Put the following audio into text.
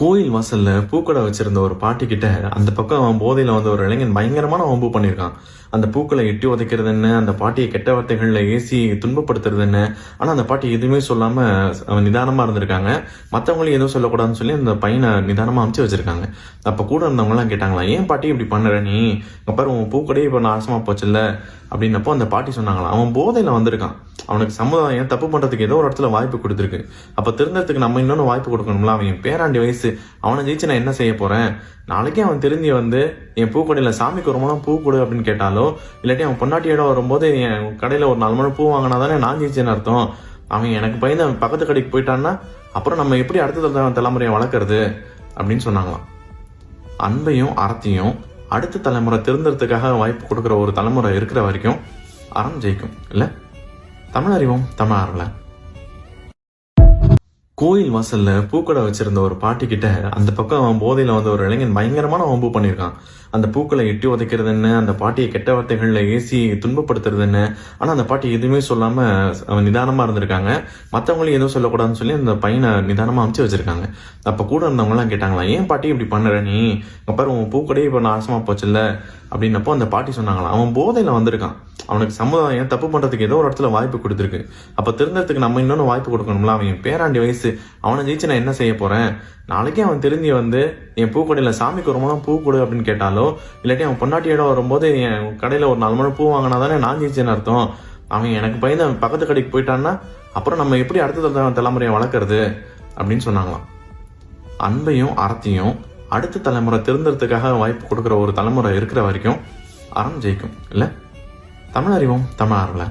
கோயில் வாசல்ல பூக்கடை வச்சிருந்த ஒரு பாட்டி கிட்ட அந்த பக்கம் அவன் போதையில வந்த ஒரு இளைஞன் பயங்கரமான வம்பு பண்ணியிருக்கான். அந்த பூக்களை எட்டி உதைக்கிறது என்ன? அந்த பாட்டியை கெட்ட வார்த்தைகள்ல ஏசி துன்பப்படுத்துறது என்ன? ஆனா அந்த பாட்டி எதுவுமே சொல்லாம அவன் நிதானமா இருந்திருக்காங்க. மத்தவங்களையும் எதுவும் சொல்லக்கூடாதுன்னு சொல்லி அந்த பையனை நிதானமா அமுச்சு வச்சிருக்காங்க. அப்ப கூட இருந்தவங்க எல்லாம் கேட்டாங்களா ஏன் பாட்டி இப்படி பண்ணுற நீ? அப்புறம் உன் பூக்கடையே இப்ப நாசமா போச்சுல்ல? அப்படின்னப்போ அந்த பாட்டி சொன்னாங்களாம். அவன் போதையில வந்திருக்கான். அவனுக்கு சமுதாயம் தப்பு பண்றதுக்கு ஏதோ ஒரு இடத்துல வாய்ப்பு கொடுத்துருக்கு. அப்ப திருந்தறதுக்கு நம்ம இன்னொன்று வாய்ப்பு கொடுக்கணும்ல? அவன் பேராண்டி வயசு. அவனை ஜெயிச்சு நான் என்ன செய்ய போறேன்? நாளைக்கே அவன் திருந்தி வந்து என் பூக்கடையில சாமிக்கு ஒரு முழம் பூ கொடு அப்படின்னு கேட்டாலோ இல்லாட்டி அவன் பொன்னாட்டி வரும்போது என் கடையில ஒரு நாலு மணி பூ வாங்கினா தானே நான் ஜெயிச்சேன்னு அர்த்தம்? அவன் எனக்கு பயந்து அவன் பக்கத்து கடைக்கு போயிட்டான்னா அப்புறம் நம்ம எப்படி அடுத்த தலைமுறையை வளர்க்குறது? அப்படின்னு சொன்னாங்களாம். அன்பையும் அறத்தையும் அடுத்த தலைமுறை திருந்துறதுக்காக வாய்ப்பு கொடுக்குற ஒரு தலைமுறை இருக்கிற வரைக்கும் அறம் ஜெயிக்கும். இல்ல? தமிழறிவோம் தமிழ் ஆறல கோயில் வாசல்ல பூக்கடை வச்சிருந்த ஒரு பாட்டி கிட்ட அந்த பக்கம் அவன் போதையில வந்த ஒரு இளைஞன் பயங்கரமான வம்பு பண்ணியிருக்கான். அந்த பூக்களை எட்டி உதைக்கிறது என்ன? அந்த பாட்டியை கெட்ட வார்த்தைகள்ல ஏசி துன்பப்படுத்துறது என்ன? ஆனா அந்த பாட்டி எதுவுமே சொல்லாம அவன் நிதானமா இருந்திருக்காங்க. மத்தவங்களையும் எதுவும் சொல்லக்கூடாதுன்னு சொல்லி அந்த பையனை நிதானமா அமுச்சு வச்சிருக்காங்க. அப்ப கூட இருந்தவங்க எல்லாம் கேட்டாங்களா ஏன் பாட்டி இப்படி பண்ணுற நீ? இங்க பாரு உன் பூக்கடையே இப்ப நாசமா போச்சுல்ல. அப்படின்னப்போ அந்த பாட்டி சொன்னாங்களாம் அவன் போதையில் வந்திருக்கான். அவனுக்கு சமுதாயம் தப்பு பண்ணுறதுக்கு ஏதோ ஒரு இடத்துல வாய்ப்பு கொடுத்துருக்கு. அப்போ திருந்தறதுக்கு நம்ம இன்னொன்று வாய்ப்பு கொடுக்கணும்ல அவன் பேராண்டி வயசு. அவனை ஜெயிச்சு நான் என்ன செய்ய போகிறேன் நாளைக்கே அவன் திருந்தி வந்து என் பூக்கடையில் சாமிக்கு குரமெல்லாம் பூ கொடு அப்படின்னு கேட்டாலோ இல்லாட்டி அவன் பொன்னாட்டி வரும்போது என் கடையில் ஒரு நாலு மணி பூ வாங்கினா தானே நான் ஜெயிச்சேன்னு அர்த்தம். அவன் எனக்கு பயந்து அவன் பக்கத்து கடைக்கு போயிட்டான்னா அப்புறம் நம்ம எப்படி அடுத்த தலைமுறையை வளர்க்குறது? அப்படின்னு சொன்னாங்களாம். அன்பையும் அறத்தையும் அடுத்த தலைமுறை திருந்தறதுக்காக வாய்ப்பு கொடுக்குற ஒரு தலைமுறை இருக்கிற வரைக்கும் அறம் ஜெயிக்கும் இல்லை? தமிழ் அறிவோம் தமிழ் ஆறல